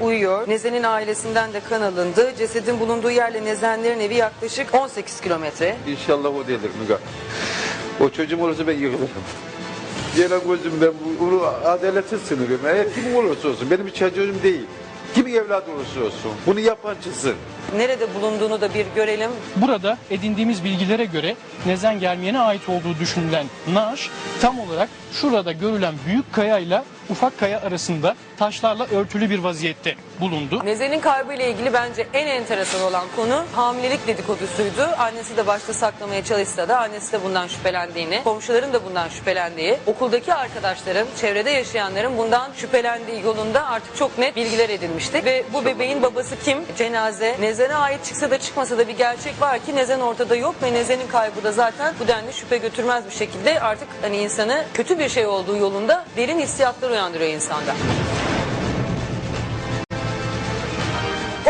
uyuyor. Nezen'in ailesinden de kan alındı. Cesedin bulunduğu yerle Nezenlerin evi yaklaşık 18 kilometre. İnşallah o değildir Müge. O çocuğum olursa ben yıkılırım. Yine gözümden bu- bunu adalete sınırıyorum. Eğer kim olursa olsun benim bir çocuğum değil. Kimin evladı olursa olsun. Bunu yapancısın. Nerede bulunduğunu da bir görelim. Burada edindiğimiz bilgilere göre Nezen Germiyen'e ait olduğu düşünülen naaş tam olarak şurada görülen büyük kayayla ufak kaya arasında taşlarla örtülü bir vaziyette bulundu. Nezen'in kaybıyla ilgili bence en enteresan olan konu hamilelik dedikodusuydu. Annesi de başta saklamaya çalışsa da annesi de bundan şüphelendiğini, komşuların da bundan şüphelendiği, okuldaki arkadaşların, çevrede yaşayanların bundan şüphelendiği yolunda artık çok net bilgiler edinmiştik. Ve bu bebeğin babası kim? Cenaze. Nezen'e ait çıksa da çıkmasa da bir gerçek var ki Nezen ortada yok ve Nezen'in kaybı da zaten bu denli şüphe götürmez bir şekilde artık hani insanı kötü bir şey olduğu yolunda derin hissiyatlar uyandırıyor insanda.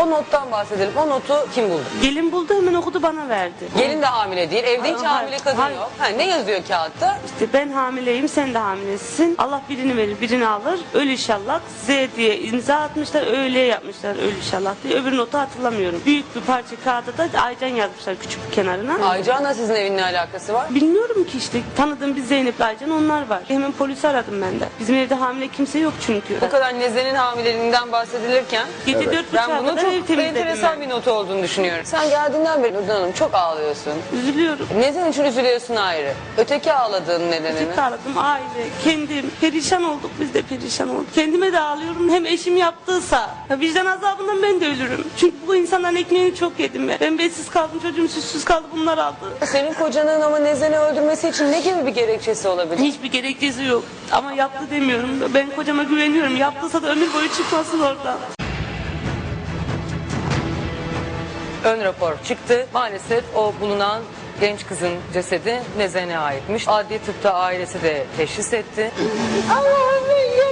O nottan bahsedelim. O notu kim buldu? Gelin buldu hemen okudu bana verdi. Gelin de hamile değil. Evde hiç Hayır, hamile kadın hayır. yok. Ha, ne yazıyor kağıtta? İşte ben hamileyim sen de hamilesin. Allah birini verir birini alır. Öl inşallah. Z diye imza atmışlar öyle yapmışlar öl inşallah diye. Öbür notu hatırlamıyorum. Büyük bir parça kağıda da Aycan yazmışlar küçük bir kenarına. Aycan'la sizin evin ne alakası var? Bilmiyorum ki işte tanıdığım bir Zeynep Aycan onlar var. Hemen polisi aradım ben de. Bizim evde hamile kimse yok çünkü. Bu kadar Nezen'in hamileliğinden bahsedilirken Gece dört ben buçuğa bunun kadar ev temizledim enteresan ben. bir not olduğunu düşünüyorum. Sen geldiğinden beri Nurdan Hanım çok ağlıyorsun. Üzülüyorum. Nezen için üzülüyorsun ayrı. Öteki ağladığın nedenini. Tek aradım aile, kendim. Perişan olduk biz de perişan olduk. Kendime de ağlıyorum hem eşim yaptıysa. Ya vicdan azabından ben de ölürüm. Çünkü bu insanların ekmeğini çok yedim ben. Ben betsiz kaldım çocuğum süssüz kaldı bunlar aldı. Senin kocanın ama Nezen'i öldürmesi için ne gibi bir gerekçesi olabilir? Hiçbir gerekçesi yok. Ama yaptı demiyorum. Ben kocama güveniyorum. Yaptıysa da ömür boyu çıkmasın oradan. Ön rapor çıktı. Maalesef o bulunan genç kızın cesedi Nezen'e aitmiş. Adli tıpta ailesi de teşhis etti. Allah'ım gelirim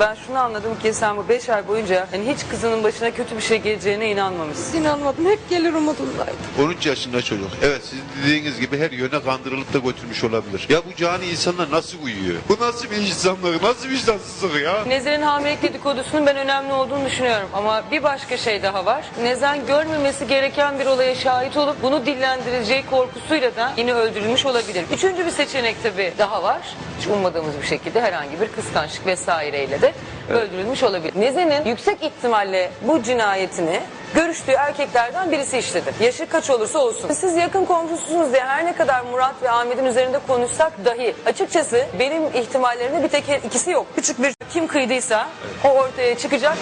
Ben şunu anladım ki sen bu beş ay boyunca hani hiç kızının başına kötü bir şey geleceğine inanmamışsın. İnanmadım. Hep gelir umudundaydım. 13 yaşında çocuk. Evet sizin dediğiniz gibi her yöne kandırılıp da götürmüş olabilir. Ya bu cani insanlar nasıl uyuyor? Bu nasıl bir insanlık? Nasıl vicdansızlık ya? Nezen'in hamilelik dedikodusunun ben önemli olduğunu düşünüyorum. Ama bir başka şey daha var. Nezen görmemesi gereken bir olaya şahit olup bunu dillendireceği korkusuyla da yine öldürülmüş olabilir. Üçüncü bir seçenek tabii daha var. Hiç ummadığımız bir şekilde herhangi bir kıskançlık vesaireyle de öldürülmüş olabilir. Nezen'in yüksek ihtimalle bu cinayetini görüştüğü erkeklerden birisi işledi. Yaşı kaç olursa olsun. Siz yakın komşusunuz diye her ne kadar Murat ve Ahmet'in üzerinde konuşsak dahi açıkçası benim ihtimallerimde bir tek ikisi yok. Küçük bir kim kıydıysa o ortaya çıkacak.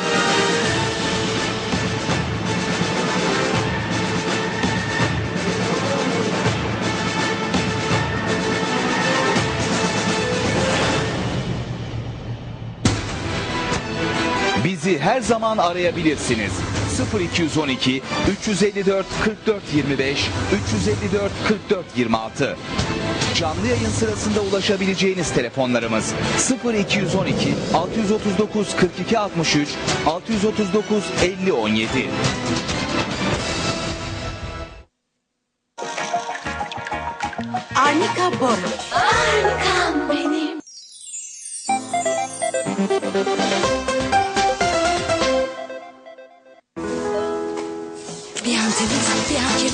Bizi her zaman arayabilirsiniz. 0212 354 44 25 354 44 26 Canlı yayın sırasında ulaşabileceğiniz telefonlarımız 0212 639 42 63 639 50 17 Arnika Bora. Harikam benim.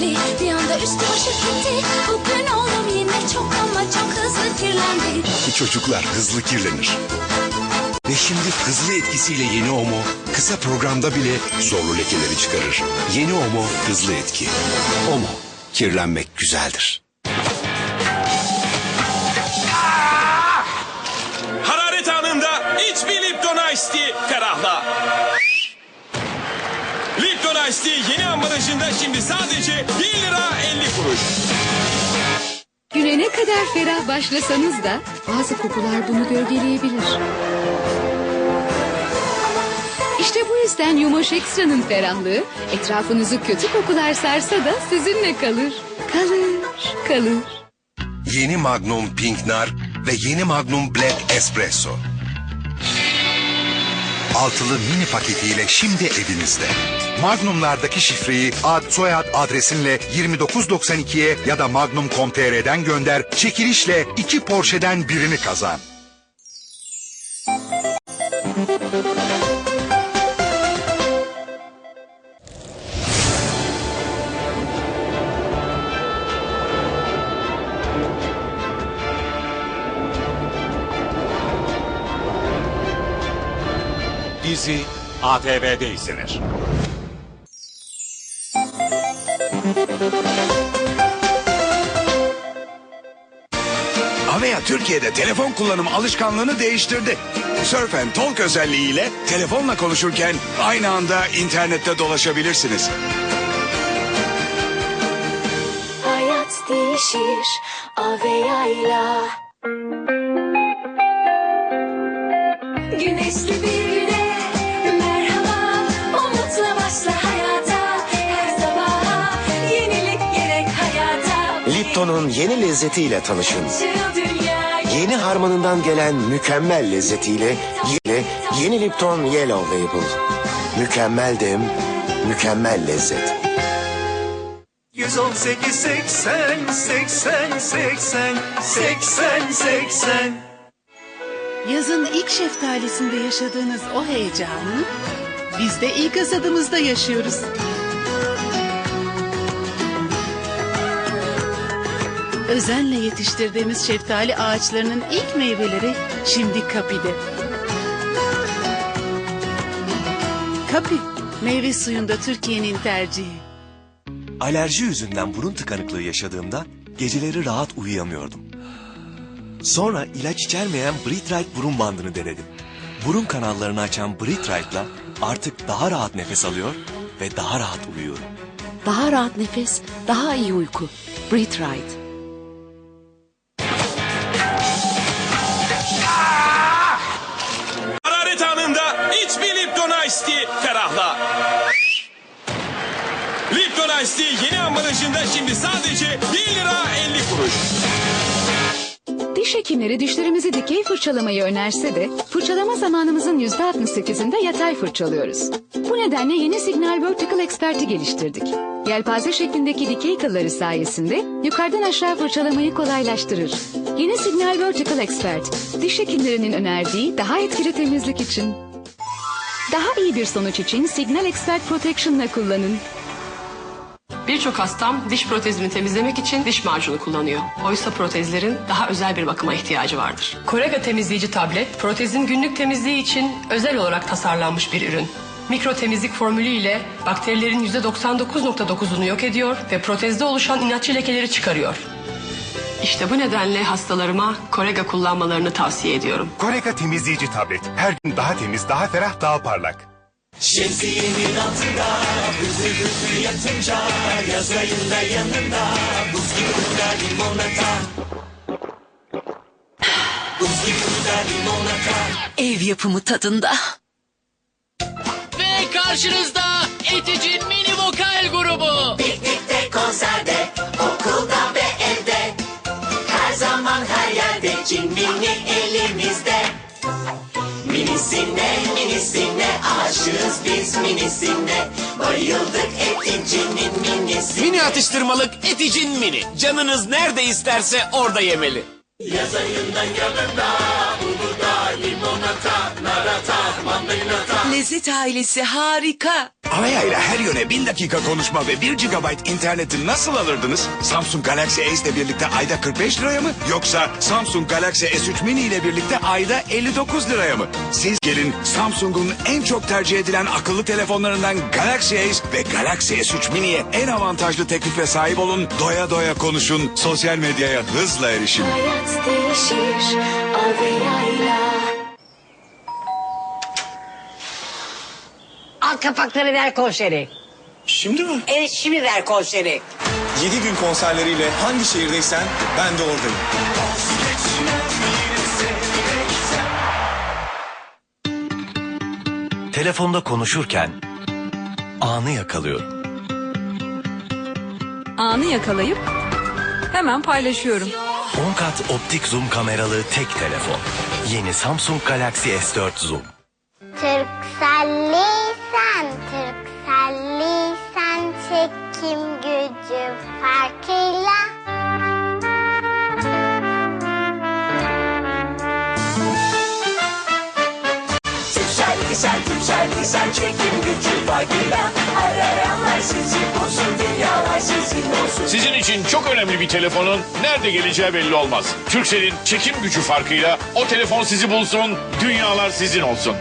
Kirli, bir anda üstü başı gitti. Bugün oğlum yine çok ama çok hızlı kirlendi. Çocuklar hızlı kirlenir. Ve şimdi hızlı etkisiyle yeni Omo kısa programda bile zorlu lekeleri çıkarır. Yeni Omo hızlı etki. Omo kirlenmek güzeldir. Hararet anında iç bir Lipton Ice Tea ferahla. Ice Tea yeni ambalajında şimdi sadece 1 lira 50 kuruş. Güne ne kadar ferah başlasanız da bazı kokular bunu gölgeleyebilir. İşte bu yüzden Yumoş Ekstra'nın ferahlığı etrafınızı kötü kokular sarsa da sizinle kalır. Kalır, kalır. Yeni Magnum Pink Nar ve yeni Magnum Black Espresso. Altılı mini paketiyle şimdi evinizde. Magnumlardaki şifreyi ad soyad adresinle 2992'ye ya da magnum.com.tr'den gönder. Çekilişle iki Porsche'den birini kazan. Dizi ATV'de izlenir. Avea Türkiye'de telefon kullanım alışkanlığını değiştirdi. Surf and Talk özelliğiyle telefonla konuşurken aynı anda internette dolaşabilirsiniz. Hayat değişir Avea'yla Güneşli bir güne Lipton'un yeni lezzetiyle tanışın. Yeni harmanından gelen mükemmel lezzetiyle yeni, yeni Lipton Yellow Label. Mükemmel dem, mükemmel lezzet. 118 80 80 80 80 80 Yazın ilk şeftalisinde yaşadığınız o heyecanı biz de ilk hasadımızda yaşıyoruz. Özenle yetiştirdiğimiz şeftali ağaçlarının ilk meyveleri şimdi Kapi'de. Kapi, meyve suyunda Türkiye'nin tercihi. Alerji yüzünden burun tıkanıklığı yaşadığımda geceleri rahat uyuyamıyordum. Sonra ilaç içermeyen Britrite burun bandını denedim. Burun kanallarını açan Britrite'la artık daha rahat nefes alıyor ve daha rahat uyuyorum. Daha rahat nefes, daha iyi uyku. Breathe Ice ferahla. Lipton Ice yeni ambalajında şimdi sadece 1 lira 50 kuruş. Diş hekimleri dişlerimizi dikey fırçalamayı önerse de fırçalama zamanımızın %68'inde yatay fırçalıyoruz. Bu nedenle yeni Signal Vertical Expert'i geliştirdik. Yelpaze şeklindeki dikey kılları sayesinde yukarıdan aşağı fırçalamayı kolaylaştırır. Yeni Signal Vertical Expert, diş hekimlerinin önerdiği daha etkili temizlik için. Daha iyi bir sonuç için Signal Expert Protection'la kullanın. Birçok hastam diş protezini temizlemek için diş macunu kullanıyor. Oysa protezlerin daha özel bir bakıma ihtiyacı vardır. Korega temizleyici tablet, protezin günlük temizliği için özel olarak tasarlanmış bir ürün. Mikro temizlik formülü ile bakterilerin %99.9'unu yok ediyor ve protezde oluşan inatçı lekeleri çıkarıyor. İşte bu nedenle hastalarıma Korega kullanmalarını tavsiye ediyorum. Koreka temizleyici tablet. Her gün daha temiz, daha ferah, daha parlak. Şemsiyenin altında Hızlı hızlı yatınca Yaz ayında yanında Buz gibi burada limonata Buz gibi burada limonata Ev yapımı tadında. Ve karşınızda Eticin mini vokal grubu. Minisine Bayıldık Eticinin minisine Mini atıştırmalık Eticin mini. Canınız nerede isterse orada yemeli. Yaz ayında yanında Lezzet ailesi harika. Avea ile her yöne 1000 dakika konuşma ve 1 GB interneti nasıl alırdınız? Samsung Galaxy S ile birlikte ayda 45 liraya mı? Yoksa Samsung Galaxy S3 Mini ile birlikte ayda 59 liraya mı? Siz gelin Samsung'un en çok tercih edilen akıllı telefonlarından Galaxy Ace ve Galaxy S3 Mini'ye en avantajlı teklife sahip olun. Doya doya konuşun. Sosyal medyaya hızla erişin. Hayat değişir Avea'yla Al kapakları ver konseri. Şimdi mi? Evet şimdi ver konseri. 7 gün konserleriyle hangi şehirdeysen ben de oradayım. Telefonda konuşurken anı yakalıyorum. Anı yakalayıp hemen paylaşıyorum. 10 kat optik zoom kameralı tek telefon. Yeni Samsung Galaxy S4 Zoom. Türkselliysen, Türkselliysen çekim gücü farkıyla. farkıyla Arayanlar sizi bulsun dünyalar sizin olsun Sizin için çok önemli bir telefonun nerede geleceği belli olmaz. Türkcell'in çekim gücü farkıyla o telefon sizi bulsun, dünyalar sizin olsun.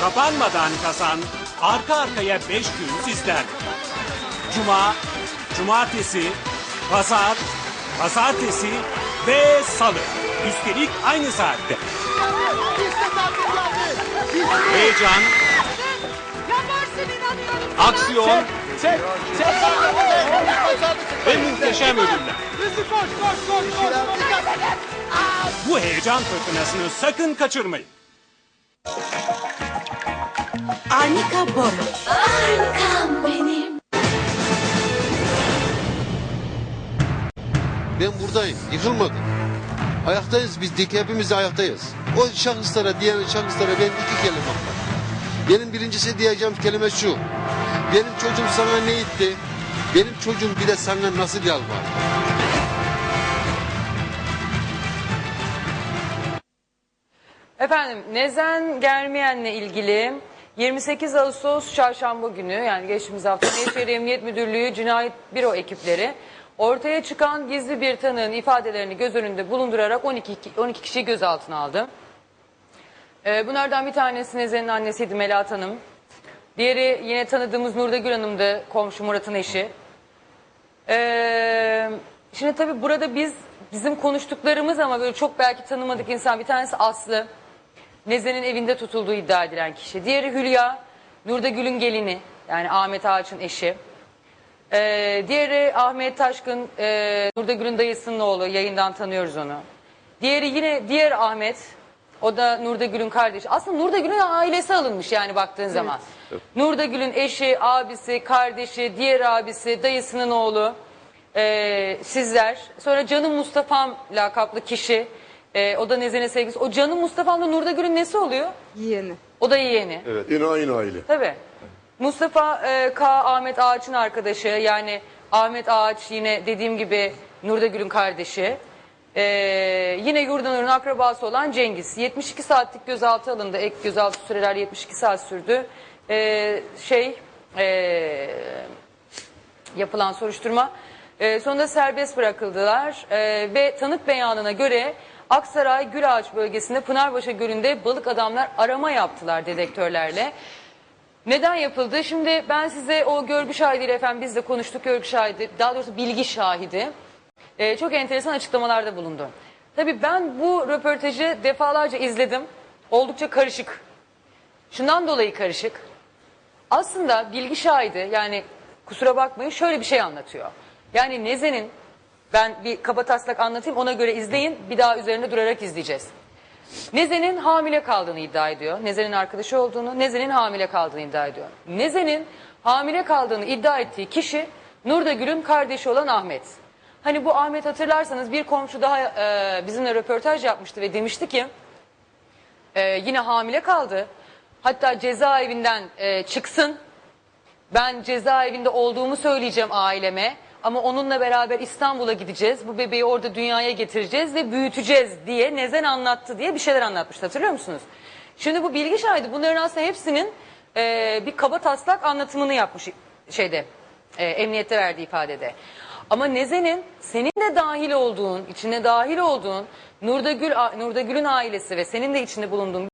Kapanmadan kazan, arka arkaya 5 gün sizden. Cuma, cumartesi, pazar, pazartesi ve salı. Üstelik aynı saatte. Heyecan, aksiyon ve muhteşem ödüller. Bu heyecan fırtınasını sakın kaçırmayın. Anika Bora. Arkam benim. Ben buradayım. Yıkılmadım. Ayaktayız biz. Dik hepimiz ayaktayız. O şahıslara, diyen şahıslara ben iki kelime var. Benim birincisi diyeceğim kelime şu. Benim çocuğum sana ne itti? Benim çocuğum bir de sana nasıl yalvar? Efendim Nezen Germeyen'le ilgili 28 Ağustos çarşamba günü yani geçtiğimiz hafta Nevşehir Emniyet Müdürlüğü Cinayet Büro ekipleri ortaya çıkan gizli bir tanığın ifadelerini göz önünde bulundurarak 12, ki- 12 kişiyi gözaltına aldı. Ee, bunlardan bir tanesi Nezen'in annesiydi Melahat Hanım. Diğeri yine tanıdığımız Nurda Gül Hanım'dı komşu Murat'ın eşi. Ee, şimdi tabii burada biz bizim konuştuklarımız ama böyle çok belki tanımadık insan bir tanesi Aslı. Nezen'in evinde tutulduğu iddia edilen kişi. Diğeri Hülya, Nurda Gül'ün gelini yani Ahmet Ağaç'ın eşi. Ee, diğeri Ahmet Taşkın, e, Nurda Gül'ün dayısının oğlu yayından tanıyoruz onu. Diğeri yine diğer Ahmet, o da Nurda Gül'ün kardeşi. Aslında Nurda Gül'ün ailesi alınmış yani baktığın zaman. Nurda Gül'ün eşi, abisi, kardeşi, diğer abisi, dayısının oğlu, e, sizler. Sonra Canım Mustafa'm lakaplı kişi, e, o da Nezen'e sevgisi. O Canım Mustafa'm da Nurda Gül'ün nesi oluyor? Yeğeni. O da yeğeni. Evet. Yine aynı aile. Tabii. Mustafa e, K. Ahmet Ağaç'ın arkadaşı yani Ahmet Ağaç yine dediğim gibi Nurda Gül'ün kardeşi. E, yine Yurdanur'un akrabası olan Cengiz. 72 saatlik gözaltı alındı. Ek gözaltı süreler 72 saat sürdü. E, şey e, yapılan soruşturma e, sonunda serbest bırakıldılar E, ve tanık beyanına göre Aksaray Gülağaç bölgesinde Pınarbaşı Gölü'nde balık adamlar arama yaptılar dedektörlerle. Neden yapıldı? Şimdi ben size o görgü şahidiyle efendim biz de konuştuk görgü şahidi, daha doğrusu bilgi şahidi. Ee, çok enteresan açıklamalarda bulundu. Tabii ben bu röportajı defalarca izledim. Oldukça karışık. Şundan dolayı karışık. Aslında bilgi şahidi yani kusura bakmayın şöyle bir şey anlatıyor. Yani Nezen'in ben bir kaba taslak anlatayım ona göre izleyin bir daha üzerinde durarak izleyeceğiz. Nezen'in hamile kaldığını iddia ediyor. Nezen'in arkadaşı olduğunu, Nezen'in hamile kaldığını iddia ediyor. Nezen'in hamile kaldığını iddia ettiği kişi Nurda Gül'ün kardeşi olan Ahmet. Hani bu Ahmet hatırlarsanız bir komşu daha e, bizimle röportaj yapmıştı ve demişti ki e, yine hamile kaldı. Hatta cezaevinden e, çıksın. Ben cezaevinde olduğumu söyleyeceğim aileme. Ama onunla beraber İstanbul'a gideceğiz. Bu bebeği orada dünyaya getireceğiz ve büyüteceğiz diye Nezen anlattı diye bir şeyler anlatmıştı. Hatırlıyor musunuz? Şimdi bu bilgi şahidi bunların aslında hepsinin e, bir kaba taslak anlatımını yapmış şeyde e, emniyette verdiği ifadede. Ama Nezen'in senin de dahil olduğun, içine dahil olduğun Nurda Gül, Nurda Gül'ün ailesi ve senin de içinde bulunduğun